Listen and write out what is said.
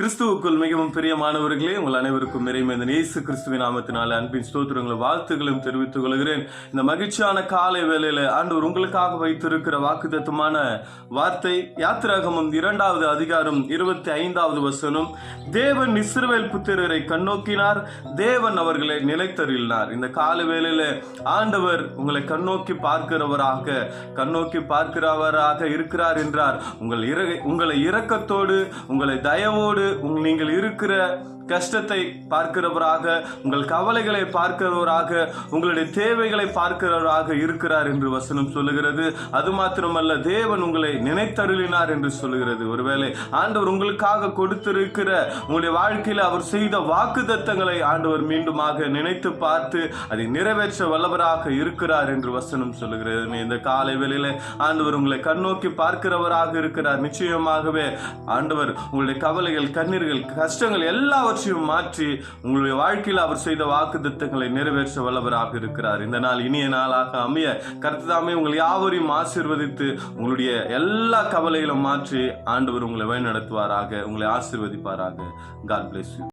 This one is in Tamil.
கிறிஸ்துவுக்குள் மிகவும் பிரியமானவர்களே உங்கள் அனைவருக்கும் இறைமேந்தன் இயேசு கிறிஸ்துவின் நாமத்தினால அன்பின் ஸ்தோத்திரங்களும் வாழ்த்துகளும் தெரிவித்துக் கொள்கிறேன். இந்த மகிழ்ச்சியான காலை வேளையில ஆண்டவர் உங்களுக்காக வைத்திருக்கிற வாக்குத்தத்தமான வார்த்தை யாத்திராகமம் இரண்டாவது அதிகாரம் இருபத்தி ஐந்தாவது வசனம். தேவன் இஸ்ரவேல் புத்திரரை கண்ணோக்கினார் தேவன் அவர்களை நிலைத்தறினார் இந்த காலை வேளையில ஆண்டவர் உங்களை கண்ணோக்கி பார்க்கிறவராக கண்ணோக்கி பார்க்கிறவராக இருக்கிறார் என்றார். உங்கள் இற உங்களை இரக்கத்தோடு உங்களை தயவோடு உங் நீங்கள் இருக்கிற கஷ்டத்தை பார்க்கிறவராக உங்கள் கவலைகளை பார்க்கிறவராக உங்களுடைய தேவைகளை பார்க்கிறவராக இருக்கிறார் என்று வசனம் சொல்லுகிறது. அது மாத்திரமல்ல தேவன் உங்களை நினைத்தருளினார் என்று சொல்லுகிறது. ஒருவேளை ஆண்டவர் உங்களுக்காக கொடுத்திருக்கிற உங்களுடைய வாழ்க்கையில் அவர் செய்த வாக்கு தத்தங்களை ஆண்டவர் மீண்டுமாக நினைத்து பார்த்து அதை நிறைவேற்ற வல்லவராக இருக்கிறார் என்று வசனம் சொல்லுகிறது. இந்த காலை வேளையில் ஆண்டவர் உங்களை கண்ணோக்கி பார்க்கிறவராக இருக்கிறார். நிச்சயமாகவே ஆண்டவர் உங்களுடைய கவலைகள் கண்ணீர்கள் கஷ்டங்கள் எல்லாவற்றையும் மாற்றி உங்களுடைய வாழ்க்கையில் அவர் செய்த வாக்குத்தத்தங்களை நிறைவேற்ற வல்லவராக இருக்கிறார். இந்த நாள் இனிய நாளாக அமைய கருத்துதாமே உங்கள் யாவரையும் ஆசீர்வதித்து உங்களுடைய எல்லா கவலைகளும் மாற்றி ஆண்டவர் உங்களை வழி நடத்துவாராக உங்களை ஆசீர்வதிப்பாராக. God place you